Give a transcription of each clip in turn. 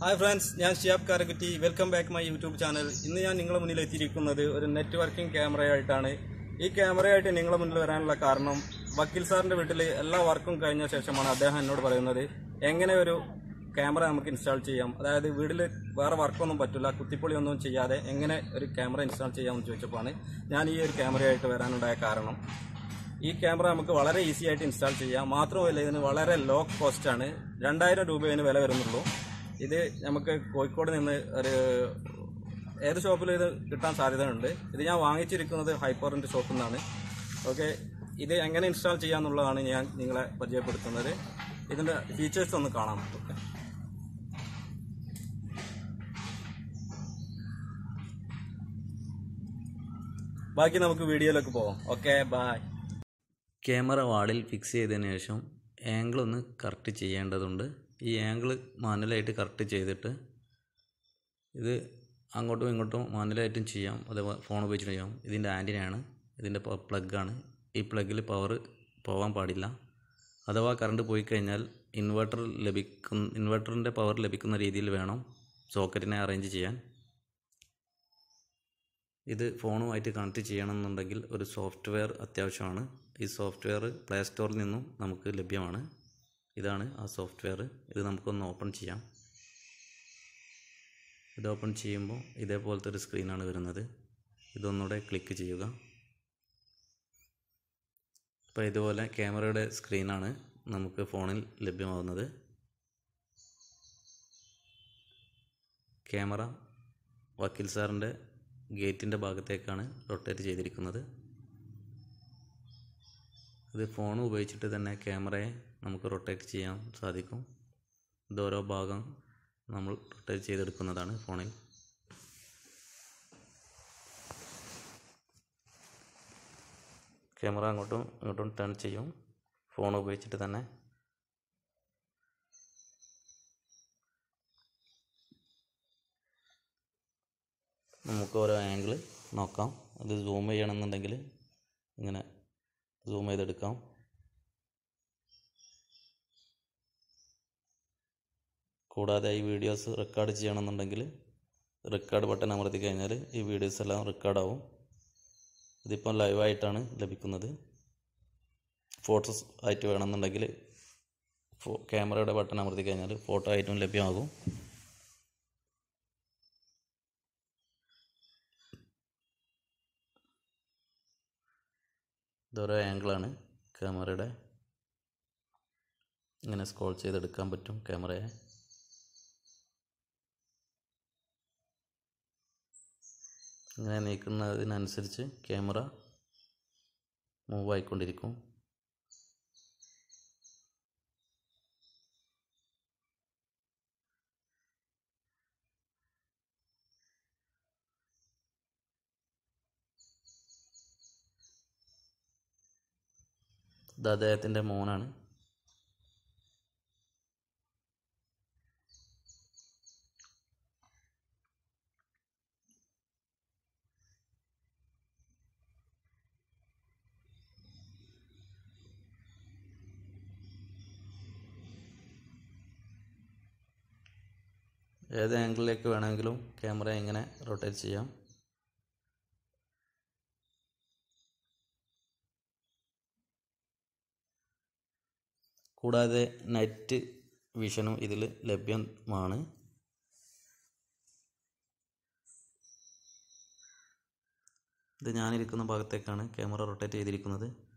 Hi friends ഞാൻ Shiyab Karakkutty. Welcome back my YouTube channel ഇന്ന് ഞാൻ നിങ്ങളുടെ മുന്നിൽ എത്തിയിരിക്കുന്നത് ഒരു നെറ്റ്വർക്കിംഗ് ക്യാമറയായിട്ടാണ്. ഈ ക്യാമറയായിട്ട് നിങ്ങളുടെ മുന്നിൽ വരാനുള്ള കാരണം വക്കീൽ സാറിന്റെ വീട്ടിൽ എല്ലാ വർക്കും കഴിഞ്ഞ ശേഷമാണ് അദ്ദേഹം എന്നോട് പറയുന്നത്. എങ്ങനെ ഒരു ക്യാമറ നമുക്ക് ഇൻസ്റ്റാൾ ചെയ്യാം? അതായത് വീട്ടിൽ വേറെ വർക്കൊന്നും പറ്റില്ല കുത്തിപ്പൊളിയൊന്നും ചെയ്യാതെ എങ്ങനെ ഒരു ക്യാമറ ഇൻസ്റ്റാൾ ചെയ്യാമെന്ന് ചോദിച്ചപ്പോഴാണ് ഞാൻ ഈ ഒരു ക്യാമറയായിട്ട് വരാനുണ്ടായ കാരണം. ഈ ക്യാമറ നമുക്ക് വളരെ ഈസി ആയിട്ട് ഇൻസ്റ്റാൾ ചെയ്യാം. മാത്രമല്ല ഇതിന് വളരെ ലോ കോസ്റ്റാണ് രണ്ടായിരം രൂപ ഇതിന് വില വരുന്നുള്ളൂ. ഇത് നമുക്ക് കോഴിക്കോട് നിന്ന് ഒരു ഏത് ഷോപ്പിൽ ഇത് കിട്ടാൻ സാധ്യതയുണ്ട്. ഇത് ഞാൻ വാങ്ങിച്ചിരിക്കുന്നത് ഹൈപ്പറിന്റെ ഷോപ്പിൽ നിന്നാണ്. ഓക്കെ ഇത് എങ്ങനെ ഇൻസ്റ്റാൾ ചെയ്യാന്നുള്ളതാണ് ഞാൻ നിങ്ങളെ പരിചയപ്പെടുത്തുന്നത്. ഇതിന്റെ ഫീച്ചേഴ്സ് ഒന്ന് കാണാം. ഓക്കെ. ബാക്കി നമുക്ക് വീഡിയോയിലേക്ക് പോവാം. ഓക്കെ ബായ് ക്യാമറ വാളിൽ ഫിക്സ് ചെയ്തതിന് ശേഷം ആംഗിൾ ഒന്ന് കറക്റ്റ് ചെയ്യേണ്ടതുണ്ട്. ഈ ആംഗിൾ മാനുവലായിട്ട് കറക്റ്റ് ചെയ്തിട്ട് ഇത് അങ്ങോട്ടും ഇങ്ങോട്ടും മാനുവലായിട്ടും ചെയ്യാം. അതേപോലെ ഫോൺ ഉപയോഗിച്ചിട്ട് ചെയ്യാം. ഇതിന്റെ ആന്റിനയാണ് ഇതിന്റെ പ്ലഗാണ് ഈ പ്ലഗിൽ പവർ പോകാൻ പാടില്ല. അഥവാ കറണ്ട് പോയി കഴിഞ്ഞാൽ ഇൻവെർട്ടർ ലഭിക്കുന്ന ഇൻവെർട്ടറിന്റെ പവർ ലഭിക്കുന്ന രീതിയിൽ വേണം സോക്കറ്റിനെ അറേഞ്ച് ചെയ്യാൻ. ഇത് ഫോണുമായിട്ട് കണക്ട് ചെയ്യണമെന്നുണ്ടെങ്കിൽ ഒരു സോഫ്റ്റ്വെയർ അത്യാവശ്യമാണ്. ഈ സോഫ്റ്റ്വെയർ പ്ലേ സ്റ്റോറിൽ നിന്നും നമുക്ക് ലഭ്യമാണ്. ഇതാണ് ആ സോഫ്റ്റ്വെയർ. ഇത് നമുക്കൊന്ന് ഓപ്പൺ ചെയ്യാം. ഇത് ഓപ്പൺ ചെയ്യുമ്പോൾ ഇതേപോലത്തെ ഒരു സ്ക്രീനാണ് വരുന്നത്. ഇതൊന്നുകൂടെ ക്ലിക്ക് ചെയ്യുക. അപ്പോൾ ഇതുപോലെ ക്യാമറയുടെ സ്ക്രീനാണ് നമുക്ക് ഫോണിൽ ലഭ്യമാകുന്നത്. ക്യാമറ വക്കീൽ സാറിന്റെ ഗേറ്റിന്റെ ഭാഗത്തേക്കാണ് റൊട്ടേറ്റ് ചെയ്തിരിക്കുന്നത്. ഇത് ഫോൺ ഉപയോഗിച്ചിട്ട് തന്നെ ക്യാമറയെ നമുക്ക് റൊട്ടേറ്റ് ചെയ്യാൻ സാധിക്കും. ഇത് ഓരോ ഭാഗം നമ്മൾ റൊട്ടേറ്റ് ചെയ്തെടുക്കുന്നതാണ് ഫോണിൽ ക്യാമറ അങ്ങോട്ടും ഇങ്ങോട്ടും ടേൺ ചെയ്യും. ഫോൺ ഉപയോഗിച്ചിട്ട് തന്നെ. നമുക്ക് ഓരോ ആംഗിൾ നോക്കാം. അത് സൂം ചെയ്യണമെന്നുണ്ടെങ്കിൽ ഇങ്ങനെ സൂം ചെയ്തെടുക്കാം. കൂടാതെ ഈ വീഡിയോസ് റെക്കോർഡ് ചെയ്യണമെന്നുണ്ടെങ്കിൽ റെക്കോർഡ് ബട്ടൺ അമർത്തി കഴിഞ്ഞാൽ ഈ വീഡിയോസ് എല്ലാം റെക്കോർഡാവും ഇതിപ്പം ലൈവായിട്ടാണ് ലഭിക്കുന്നത്. ഫോട്ടോസ് ആയിട്ട് വേണമെന്നുണ്ടെങ്കിൽ ക്യാമറയുടെ ബട്ടൺ അമർത്തി കഴിഞ്ഞാൽ ഫോട്ടോ ആയിട്ടും ലഭ്യമാകും. ഇതൊരോ ആംഗിളാണ് ക്യാമറയുടെ ഇങ്ങനെ സ്ക്രോൾ ചെയ്തെടുക്കാൻ പറ്റും ക്യാമറയെ ഇങ്ങനെ നീക്കുന്നതിനനുസരിച്ച് ക്യാമറ മൂവ് ആയിക്കൊണ്ടിരിക്കും. ഇത് അദ്ദേഹത്തിന്റെ മോനാണ്. ഏത് ആംഗിളിലേക്ക് വേണമെങ്കിലും ക്യാമറ ഇങ്ങനെ റൊട്ടേറ്റ് ചെയ്യാം. കൂടാതെ നെറ്റ് വിഷനും ഇതിൽ ലഭ്യമാണ്. ഇത് ഞാനിരിക്കുന്ന ഭാഗത്തേക്കാണ് ക്യാമറ റൊട്ടേറ്റ് ചെയ്തിരിക്കുന്നത്.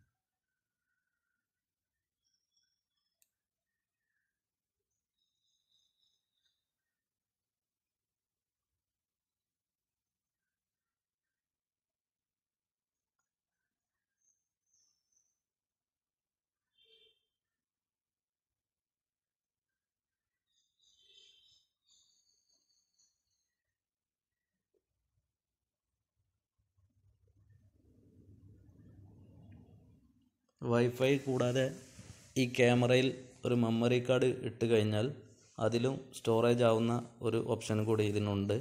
വൈഫൈ കൂടാതെ ഈ ക്യാമറയിൽ ഒരു മെമ്മറി കാർഡ് ഇട്ട് കഴിഞ്ഞാൽ അതിലും സ്റ്റോറേജ് ആവുന്ന ഒരു ഓപ്ഷൻ കൂടി ഇതിനുണ്ട്.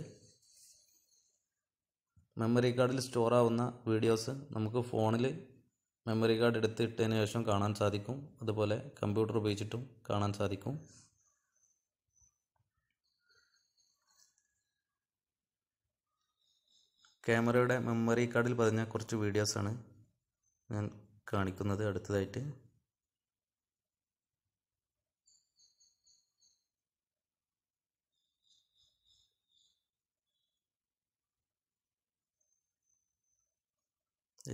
മെമ്മറി കാർഡിൽ സ്റ്റോർ ആവുന്ന വീഡിയോസ് നമുക്ക് ഫോണിൽ മെമ്മറി കാർഡ് എടുത്ത് ഇട്ടതിന് ശേഷം കാണാൻ സാധിക്കും. അതുപോലെ കമ്പ്യൂട്ടർ ഉപയോഗിച്ചിട്ടും കാണാൻ സാധിക്കും. ക്യാമറയുടെ മെമ്മറി കാർഡിൽ പതിഞ്ഞ കുറച്ച് വീഡിയോസാണ് ഞാൻ കാണിക്കുന്നത് അടുത്തതായിട്ട്.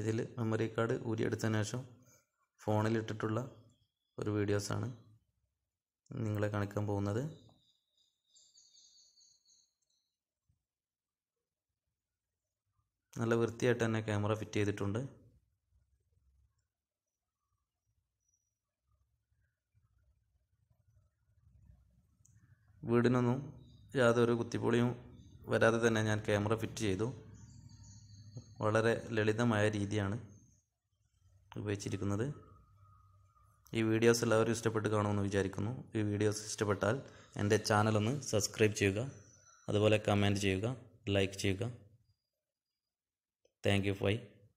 ഇതിൽ മെമ്മറി കാർഡ് ഊരിയെടുത്തതിന് ശേഷം ഫോണിലിട്ടിട്ടുള്ള ഒരു വീഡിയോസാണ് നിങ്ങളെ കാണിക്കാൻ പോകുന്നത്. നല്ല വൃത്തിയായിട്ട് തന്നെ ക്യാമറ ഫിറ്റ് ചെയ്തിട്ടുണ്ട്. വീടിനൊന്നും യാതൊരു കുത്തിപ്പൊളിയും വരാതെ തന്നെ ഞാൻ ക്യാമറ ഫിറ്റ് ചെയ്തു. വളരെ ലളിതമായ രീതിയാണ് ഉപയോഗിച്ചിരിക്കുന്നത്. ഈ വീഡിയോസ് എല്ലാവരും ഇഷ്ടപ്പെട്ട് കാണുമെന്ന് വിചാരിക്കുന്നു. ഈ വീഡിയോസ് ഇഷ്ടപ്പെട്ടാൽ എന്റെ ചാനലൊന്ന് സബ്സ്ക്രൈബ് ചെയ്യുക അതുപോലെ കമന്റ് ചെയ്യുക ലൈക്ക് ചെയ്യുക. Thank you phi